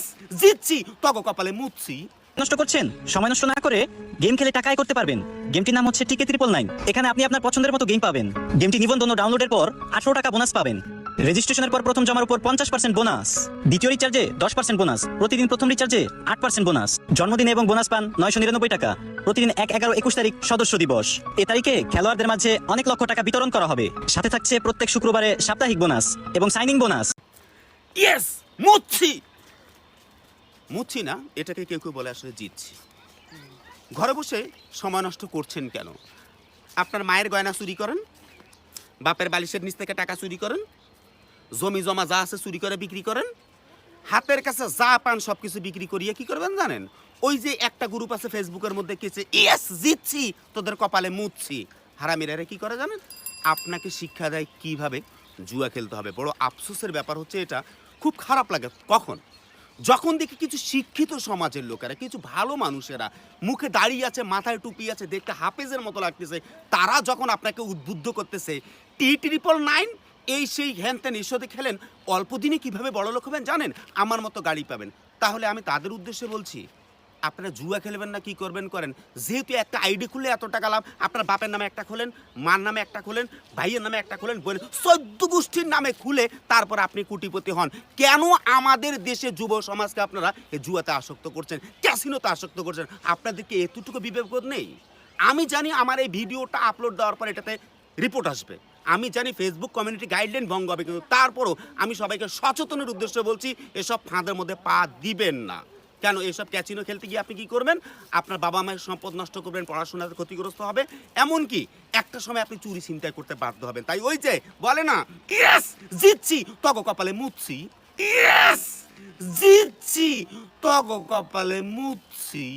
Yes জিতছি। তগ কপালে মুতছি। নষ্ট করছেন? সময় নষ্ট না করে গেম খেলে টাকা আয় করতে পারবেন। গেমটির নাম হচ্ছে টিকে নাইন এখানে আপনি আপনার পছন্দের মতো গেম পাবেন। গেমটি নিবন্ধন ও ডাউনলোডের পর আঠারো টাকা বোনাস পাবেন। রেজিস্ট্রেশনের পর প্রথম জমার উপর পঞ্চাশ পার্সেন্ট বোনাস দ্বিতীয় রিচার্জে দশ পার্সেন্ট বোনাস প্রতিদিন প্রথম রিচার্জে আট পার্সেন্ট বোনাস জন্মদিনে এবং বোনাস পান নয়শো নিরানব্বই টাকা। প্রতিদিন এক এগারো একুশ তারিখ সদস্য দিবস। এ তারিখে খেলোয়াড়দের মাঝে অনেক লক্ষ টাকা বিতরণ করা হবে। সাথে থাকছে প্রত্যেক শুক্রবারে সাপ্তাহিক বোনাস এবং সাইনিং বোনাস ইয়েস মুচ্ছি মুচ্ছি না, এটাকে কেউ কেউ বলে আসলে জিতছি। ঘরে বসে সময় নষ্ট করছেন কেন? আপনার মায়ের গয়না চুরি করেন? বাপের বালিশের নিচ থেকে টাকা চুরি করেন? জমি জমা যা আছে চুরি করে বিক্রি করেন? হাতের কাছে যা পান সব কিছু বিক্রি করিয়ে কি করবেন জানেন? ওই যে একটা গ্রুপ আছে ফেসবুকের মধ্যে কেছে ইয়েস, জিতছি, তোদের কপালে মুচ্ছি। হারামিরারে কি করে জানেন? আপনাকে শিক্ষা দেয় কীভাবে? জুয়া খেলতে হবে। বড় আফসোসের ব্যাপার হচ্ছে এটা। খুব খারাপ লাগে। কখন? যখন দেখি কিছু শিক্ষিত সমাজের লোকেরা, কিছু ভালো মানুষেরা মুখে দাঁড়িয়ে আছে, মাথায় টুপি আছে, দেখতে হাফেজের মতো লাগতেছে, তারা যখন আপনাকে উদ্বুদ্ধ করতেছে, টি ট্রিপল নাইন, এই সেই হ্যান ত্যান ঈশ্বরে খেলেন, অল্প দিনে কীভাবে বড়লোক হবেন জানেন? আমার মতো গাড়ি পাবেন। তাহলে আমি তাদের উদ্দেশ্যে বলছি আপনারা জুয়া খেলবেন না, কি করবেন করেন। যেহেতু একটা আইডি খুললে এত টাকা লাভ, আপনার বাপের নামে একটা খোলেন, মার নামে একটা খোলেন, ভাইয়ের নামে একটা খোলেন বোনের চোদ্দ গোষ্ঠীর নামে খুলে তারপর আপনি কোটিপতি হন। কেন আমাদের দেশে যুব সমাজকে আপনারা এই জুয়াতে আসক্ত করছেন, ক্যাসিনোতে আসক্ত করছেন? আপনাদেরকে এতটুকু বিবেকবোধ নেই? আমি জানি আমার এই ভিডিওটা আপলোড দেওয়ার পর এটাতে রিপোর্ট আসবে। আমি জানি ফেসবুক কমিউনিটি গাইডলাইন ভঙ্গ হবে, কিন্তু তারপরও আমি সবাইকে সচেতনের উদ্দেশ্যে বলছি, এসব ফাঁদের মধ্যে পা দিবেন না। কেন এইসব ক্যাচিনো খেলতে গিয়ে আপনি কি করবেন? আপনার বাবা মায়ের সম্পদ নষ্ট করবেন, পড়াশোনাতে ক্ষতিগ্রস্ত হবে। এমনকি একটা সময় আপনি চুরি চিন্তায় করতে বাধ্য হবেন। তাই ওই যে, বলে না, ইয়েস, জিতছি, তগ কপালে মুতছি। ইয়েস, জিতছি, তগ কপালে মুতছি।